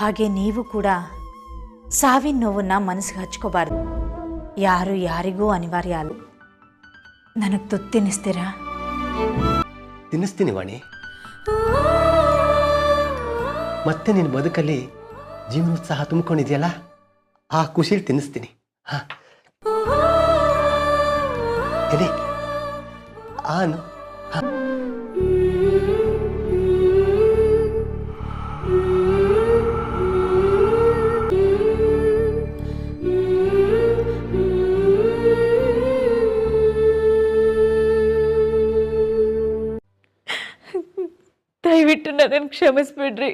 ಹಾಗೆ ನೀವು ಕೂಡ ಸಾವಿನ ನೋವನ್ನು ಮನಸ್ಸಿಗೆ ಹಚ್ಕೋಬಾರ್ದು. ಯಾರು ಯಾರಿಗೂ ಅನಿವಾರ್ಯ ಅಲ್ಲ. ನನಗೆ ತುತ್ತು ತಿನ್ನಿಸ್ತೀರಾ? ತಿನ್ನಿಸ್ತೀನಿ ವಾಣಿ. ಮತ್ತೆ ನಿನ್ನ ಬದುಕಲ್ಲಿ ಜೀವನೋತ್ಸಾಹ ತುಂಬಿಕೊಂಡಿದೆಯಲ್ಲ? ಆ ಖುಷಿಲಿ ತಿನ್ನಿಸ್ತೀನಿ. ಹಾ. ಆನು. ಆನು ದಯವಿಟ್ಟು ನನ್ನನ್ನು ಕ್ಷಮಿಸ್ಬಿಡ್ರಿ.